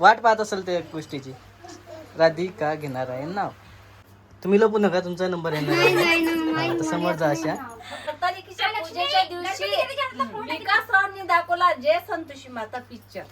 वाट पाहत असेल त्या गोष्टीची. राधिका घेणार आहे नाव तुम्ही लपू नका तुमचा नंबर आहे. ना आता समोर जा अशा. पूजेच्या दिवशी विकास रावांनी दाखवला जय संतोषी माता पिक्चर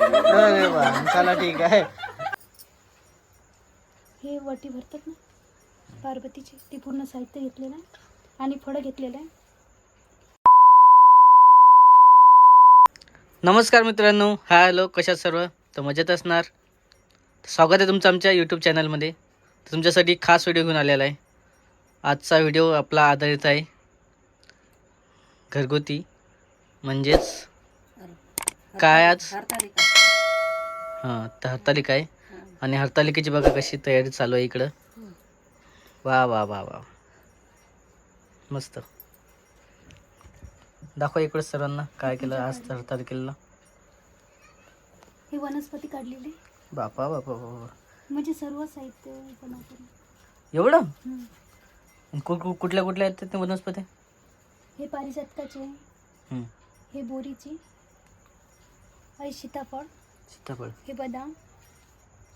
अरे वा चला ठीक आहे. हे वटी भरतात ना? पार्वतीचे ते पूर्ण साहित्य घेतलेलं आहे आणि फळं घेतलेलं आहे. नमस्कार मित्रांनो हाय हॅलो कशात सर्व? तर मजेत असणार. स्वागत आहे तुमचं आमच्या यूट्यूब चॅनलमध्ये तर तुमच्यासाठी खास व्हिडिओ घेऊन आलेला आहे. आजचा व्हिडिओ आपला आधारित आहे. घरगुती. म्हणजेच काय आज? हां तर हरतालिका आहे. आणि हरतालिकेची बघा कशी तयारी चालू आहे इकडं. वा वा वा वा. मस्त. दाखवा इकडं सर्वांना काय केलं आज तर हरतालिकेला हे वनस्पती काढलेली? बापा बापा बापा म्हणजे सर्व साहित्य बनवतो एवढं? हम्म. आणि कु- कु- कुठल्या कुठल्या आहेत ते वनस्पती? हे पारिजातकाचे. हम्म. हे बोरीची. हे सीताफळ. सीताफळ. हे बदाम.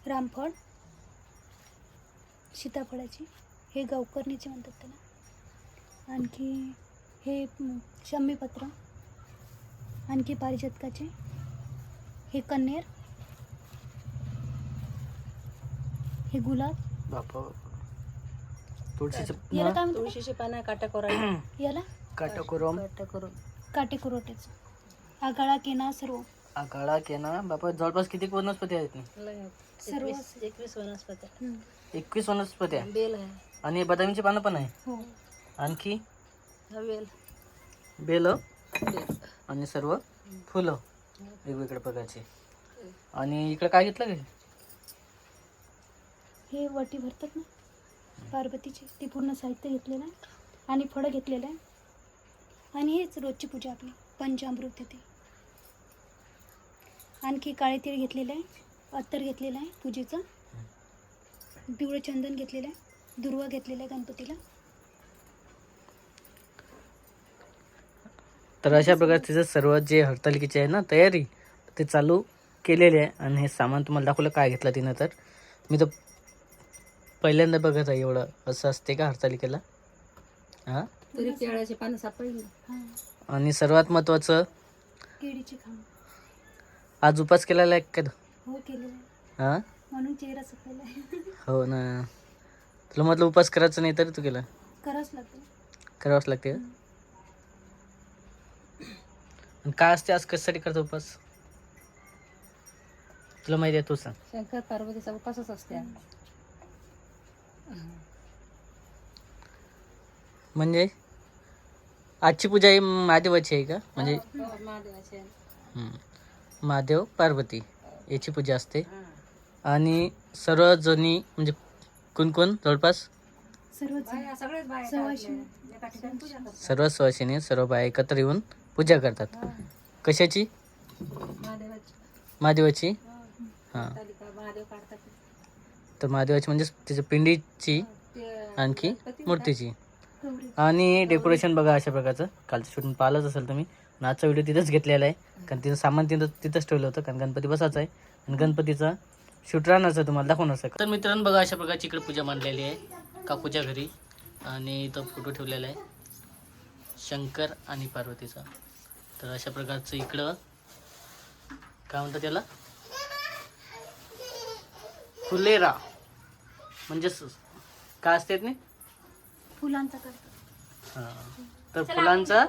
रामफळ. सीताफळाची. हे गवकर्णीचे म्हणतात त्याला. आणखी हे म, शमीपत्र आणखी पारिजातकाचे. हे कन्नेर हे गुलाब. बापा तुळशीचं याला काय तुळशीची पानं काटा करा याला? काटाकोरम करून काटेकुरोट्याचं आगाळा केना सर्व. आकाळा केना? बापा जवळपास किती वनस्पती आहेत? ना सर्व एकवीस एकवीस वनस्पती हम्म. एकवीस वनस्पती आहे. बेल आहे. आणि बदामीची पानं पण आहे. हो. आणखी? हा बेल. बेल. बेल. आणि सर्व फुलं. वेगवेगळ्या प्रकारचे. आणि इकडे काय घेतलं का हे वटी भरतात ना पार्वतीचे ते पूर्ण साहित्य घेतलेलं आहे आणि फळं घेतलेलं आहे. आणि हेच रोजची पूजा आपली पंचामृत येते आणखी काळे तीळ घेतलेलं आहे अत्तर घेतलेलं आहे पूजेचं. पिवळं चंदन घेतलेलं आहे दुर्वा घेतलेला आहे गणपतीला. तर अशा प्रकारचे सर्व जे हरतालिकेचे आहे ना तयारी ते चालू केलेले आहे. आणि हे सामान तुम्हाला दाखवलं काय घेतलं तिनं तर. मी तर पहिल्यांदा बघत आहे एवढं. असं असते का हरतालिकेला? हां? हां आणि सर्वात महत्त्वाचं आज उपास केलेला आहे का? हो हां? हो ना. तुला म्हटलं उपास करायचं नाही तरी तू केला? करावंच लागतं. करावंच लागते का? आणि काय असते आज कशासाठी करतो उपास? तुला माहिती आहे तू सांग. शंकर पार्वतीचा उपासच असते म्हणजे? आजची पूजा ही महादेवाची आहे का? म्हणजे महादेवाचे हम्म. महादेव पार्वती याची पूजा असते. आणि सर्व जणी म्हणजे कोण कोण जवळपास? सर्वच सगळेच सवाशिणी. सर्व सुवासिनी सर्व बाया एकत्र येऊन पूजा करतात. कशाची? महादेवाची. हां. तर महादेवाची म्हणजे त्याच्या पिंडीची ते आणखी मूर्तीची. आणि डेकोरेशन बघा अशा प्रकारचं. कालचं शूटिंग पाहिलंच असेल तुम्ही. आणि आजचा व्हिडिओ तिथंच घेतलेला आहे. कारण तिथं सामान तिथं तिथंच ठेवलं होतं. कारण गणपती बसायचा आहे. आणि गणपतीचा शूट राहण्याचं तुम्हाला. दाखवणार तर मित्रांनो बघा अशा प्रकारची इकडे पूजा मांडलेली आहे. काकूच्या घरी. आणि इथं फोटो ठेवलेला आहे. शंकर आणि पार्वतीचा. तर अशा प्रकारचं इकडं काय म्हणतात त्याला? फुलेरा. म्हणजे काय असते नाही फुलांचा हा. तर फुलांचा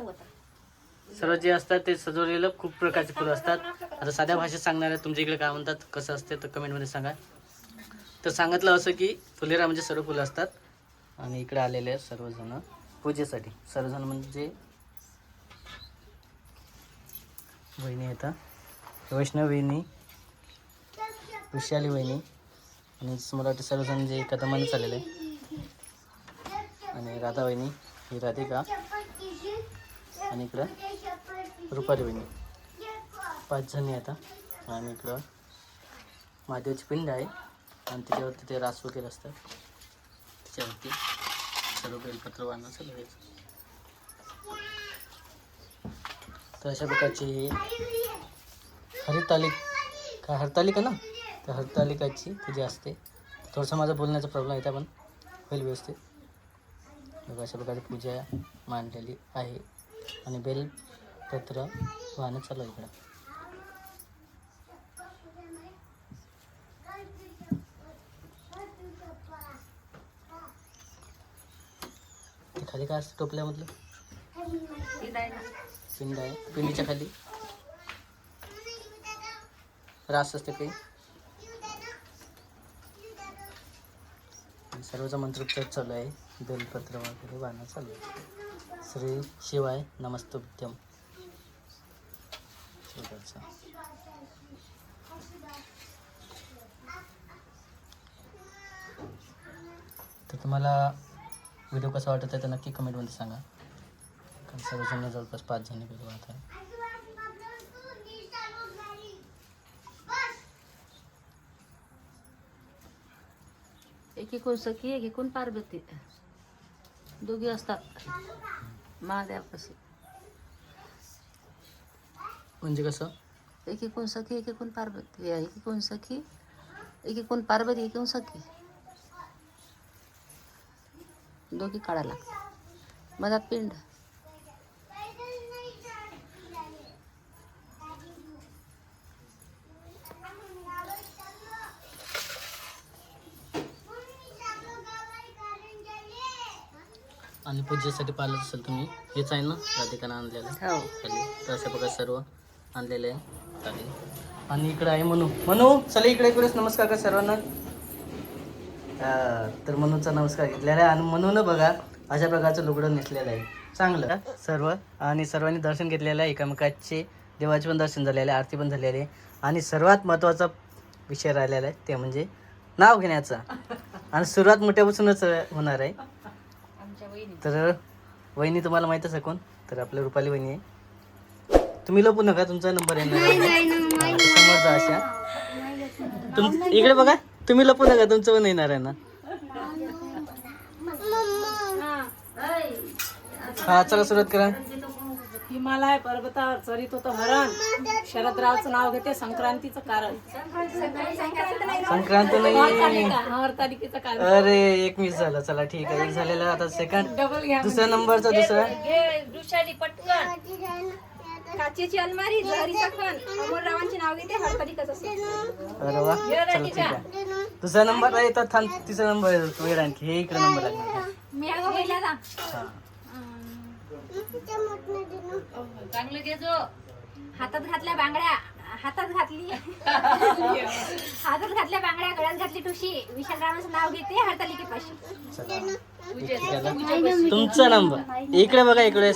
सर्व जे असतात ते सजवलेलं खूप प्रकारचे फुलं असतात. आता साध्या भाषेत सांगणार आहे तुमच्या इकडे काय म्हणतात कसं असते तर कमेंटमध्ये सांगा. तर सांगितलं असं की फुलेरा म्हणजे सर्व फुलं असतात. आणि इकडे आलेले आहेत सर्वजण. पूजेसाठी. सर्वजण म्हणजे वहिनी येतात वैष्णव वहिनी विशाली वहिनी आणि मला वाटतं सर्वजण जे कदमाने चाललेले आहे आणि राधा वहिनी ही राधिका आणि इकडं रुपाली वहिनी. पाच जणी आता आणि इकडं महादेवाची पिंड आहे आणि त्याच्यावरती ते रास वगैरे असतात त्याच्यावरती सर्व बेलपत्र चालू सगळं तर अशा प्रकारची ही हरितालिक काय हरतालिका ना? तर हरतालिकाची पूजा असते. थोडंसं माझा बोलण्याचा प्रॉब्लेम आहे पण होईल व्यवस्थित. मग अशा प्रकारे पूजा मांडलेली आहे. आणि बेलपत्र वाहनं चालू आहे इकडं. खाली काय असतं टोपल्यामधलं? पिंड आहे पिंडीच्या खाली. रास असते काही आणि सर्वचा चालू आहे. बेलपत्र वगैरे वाहणं चालू आहे. श्री शिवाय नमस्तुभ्यम. तर तुम्हाला व्हिडिओ कसा वाटत आहे तर नक्की कमेंटमध्ये सांगा. कारण सर्वजण जवळपास पाच जणी व्हिडिओ आता एकीकडून सखी एकीकडून पार्वती दोघी असतात महादेवापाशी म्हणजे कसं? एकीकडून सखी एकीकडून पार्वती एकीकडून सखी एकीकडून पार्वती एकीकडून सखी? दोघी काढायला लागतात. मधात पिंड. आणि पूजेसाठी पाहिलं असेल तुम्ही हेच आहे ना राधिकानं आणलेलं? हो. खाली. तर अशा प्रकारे सर्व आणलेले आहे खाली. आणि इकडे आहे मनू. मनू चला इकडे इकडेच नमस्कार कर सर्वांना. तर मनूचा नमस्कार घेतलेला आहे आणि मनून बघा अशा प्रकारचं लुगडं नेसलेलं आहे. चांगलं. सर्व? आणि सर्वांनी दर्शन घेतलेलं आहे एकमेकाचे देवाचे पण दर्शन झालेलं आहे आरती पण झालेली आहे. आणि सर्वात महत्त्वाचा विषय राहिलेला आहे ते म्हणजे नाव घेण्याचा. आणि सुरुवात मोठ्यापासूनच होणार आहे. तर वहिनी तुम्हाला माहीतच आहे कोण? तर आपल्या रुपाली वहिनी आहे. तुम्ही लपू नका तुमचा नंबर येणार आहे. हा, समोर जा अशा. तुम इकडे बघा तुम्ही लपू नका तुमचं पण येणार आहे ना. हा चला सुरुवात करा. हिमालय पर्वतावर चरित होतं हरण. शरदरावचं नाव घेते संक्रांतीचं कारण. संक्रांत नाही. हरतालिकेचं कारण. अरे एक मिस झाला. चला ठीक आहे. एक झालेला आता सेकंड डबल घ्या दुसऱ्या नंबरचा दुसरा. दुसरी पटकन. काचेची अलमारी जहरीचा खण. अमोलरावांचे नाव घेते हरतालिकाचं असं अरे वा. चला ठीक आहे. दुसरा नंबर आहे तर थांब. तिसरा नंबर वेळ आणखी. हे इकडे नंबर लागणार मी अगं पहिल्यादा हा. चांगलं हातात घातल्या बांगड्या हातात घातली. हातात घातल्या बांगड्या गळ्यात घातली विशालरावांचं नाव घेते केलं. तुमचा नंबर. इकडे बघा इकडे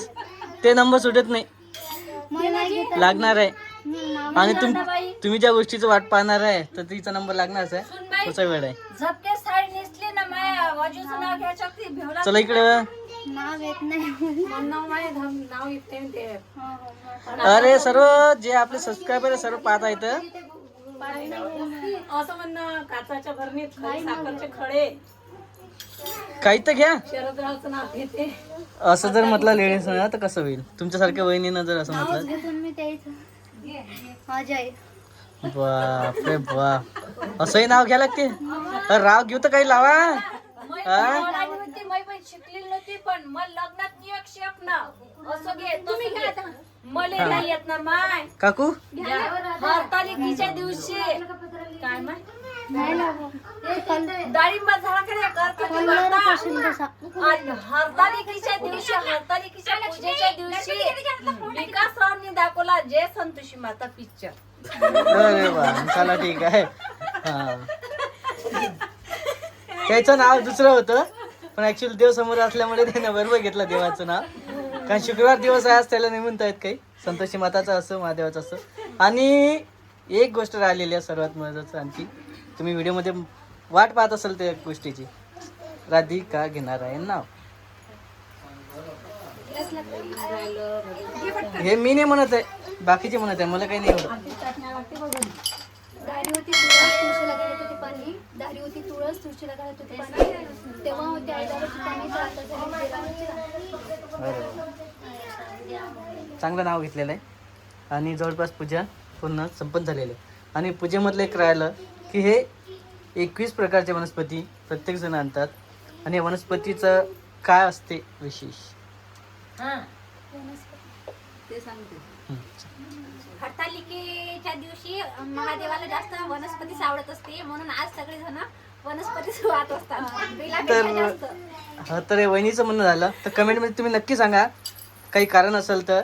ते नंबर सुटत नाही. लागणार आहे. आणि तुम तुम्ही ज्या गोष्टीचं वाट पाहणार आहे तर तिचा नंबर लागणारच आहे. पुढचा वेळ आहे. चला इकडे. नाव येत नाही. नाव येते न ते. अरे सर्व जे आपले सबस्क्रायबर आहे सर्व पाहत आहेत. असं म्हणणं काचाच्या भरणीत खडे साखरचे खडे. काही तर घ्या. शरदरावचं नाव घेते. असं जर म्हटलं लेडीज ना तर कसं होईल? तुमच्यासारख्या वहिनीनं जर असं म्हटलं घेतून मी द्यायचं अजय. बापरे बाप. असंही नाव घ्या लागते. अरे राव घेऊ तर काही लावा. हा? मै पण शिकलेली नव्हती पण मग लग्नात नियोग शेप ना. असं घे तुम्ही घ्या आता. मले नाही येत ना माय. काकू? हरतालिकीच्या दिवशी. काय माय? डाळिंब झाला खऱ्या करता आणि हरतालिकीच्या दिवशी हरतालिकीच्या पूजेच्या दिवशी विकासरावनी दाखवला जय संतोषी माता पिक्चर अरे वा चला ठीक आहे. हा. त्याचं नाव दुसरं होतं? पण ऍक्च्युअली देव समोर असल्यामुळे त्यानं बरोबर घेतलं देवाचं नाव. कारण शुक्रवार दिवस आहे आज त्याला नाही आहेत काही. संतोषी माताचं असं महादेवाचं असं. आणि एक गोष्ट राहिलेली आहे सर्वात महत्वाचं आणखी. तुम्ही व्हिडिओमध्ये वाट पाहत असाल त्या गोष्टीची. राधिका घेणार आहे नाव. हे मी नाही म्हणत आहे बाकीचे म्हणत आहे मला काही नाही म्हणत दारी होती तुळस तुळशीला घालत होती पाणी. दारी होती तुळस तुळशीला घालत होती पाणी. तेव्हा होते पाणी तर आता झाली. चांगलं नाव घेतलेलं आहे. आणि जवळपास पूजा पूर्ण संपन्न झालेली आहे. आणि पूजेमधलं एक राहिलं की हे एकवीस प्रकारचे वनस्पती प्रत्येकजण आणतात. आणि या वनस्पतीचं काय असते विशेष? हं. हरतालिकेच्या दिवशी महादेवाला जास्त वनस्पतीच आवडत असते म्हणून आज सगळे जण वनस्पतीच वाहत असतात. तर हा तर हे वहिनीचं म्हणणं झालं. तर कमेंटमध्ये तुम्ही नक्की सांगा काही कारण असेल तर.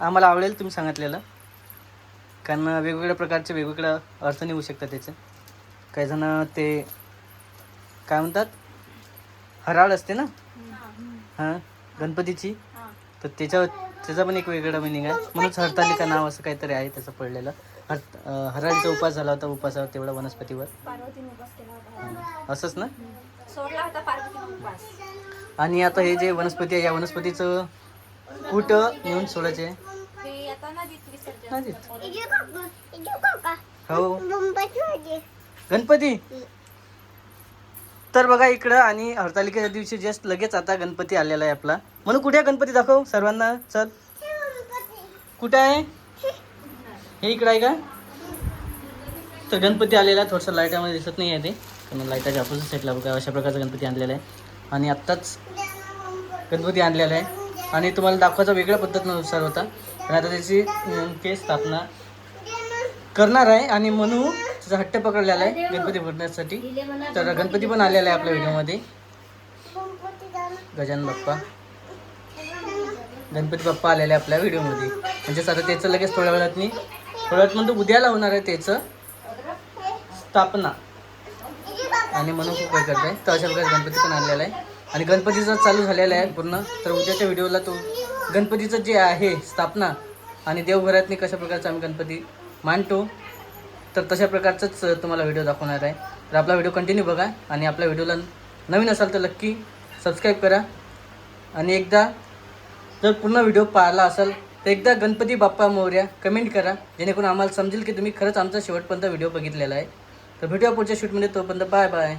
आम्हाला आवडेल तुम्ही सांगितलेलं. कारण वेगवेगळ्या प्रकारचे वेगवेगळ्या अर्थ निघू शकतात त्याचे. काही जण ते काय म्हणतात? हराळ असते ना? हां. गणपतीची. तर त्याच्या त्याचा पण एक वेगळा मिनिंग आहे. म्हणूनच हरतालिका नाव असं काहीतरी आहे त्याचं पडलेलं. हर हराळीचा उपास झाला होता उपासावर तेवढा वनस्पतीवर. हं. असंच ना? आणि आता हे जे वनस्पती आहे या वनस्पतीचं कुठं नेऊन सोडायचे हो गणपती? तर बघा इकडं आणि हरतालिकेच्या दिवशी जस्ट लगेच आता गणपती आलेला आहे आपला. म्हणून कुठे आहे गणपती? दाखव सर्वांना. चल. कुठे आहे? हे इकडं आहे का? तर गणपती आलेला आहे. थोडंसं लाईटामध्ये दिसत नाही आहे ते कारण लाईटाच्या अपोजिट साईडला बघा अशा प्रकारचा गणपती आणलेला आहे. आणि आत्ताच गणपती आणलेला आहे. आणि तुम्हाला दाखवायचा वेगळ्या पद्धतीनुसार होता. पण आता त्याची केस स्थापना करणार आहे. आणि म्हणून त्याचा हट्ट पकडलेला आहे गणपती भरण्यासाठी. तर गणपती पण आलेला आहे आपल्या व्हिडिओमध्ये. गजानन बाप्पा. गणपती बाप्पा आलेले आहे आपल्या व्हिडिओमध्ये. म्हणजेच आता त्याचं लगेच थोड्या वेळात नाही. थोड्या वेळात म्हणतो उद्याला होणार आहे त्याचं स्थापना. आणि म्हणून खूप काय करत आहे तर अशा प्रकारे गणपती पण आणलेला आहे. आणि गणपतीचं चालू झालेला आहे पूर्ण. तर उद्याच्या व्हिडिओला तो गणपतीचं जे आहे स्थापना आणि देवघरातनी कशा प्रकारचा आम्ही गणपती मांडतो तर तशा प्रकारचंच तुम्हाला व्हिडिओ दाखवणार आहे. तर आपला व्हिडिओ कंटिन्यू बघा आणि आपल्या व्हिडिओला नवीन असाल तर नक्की सबस्क्राईब करा. आणि एकदा जर पूर्ण व्हिडिओ पाहिला असाल तर एकदा गणपती बाप्पा मोर्या कमेंट करा जेणेकरून आम्हाला समजेल की तुम्ही खरंच आमचा शेवटपर्यंत व्हिडिओ बघितलेला आहे. तर भेटूया पुढच्या शूटमध्ये तोपर्यंत बाय बाय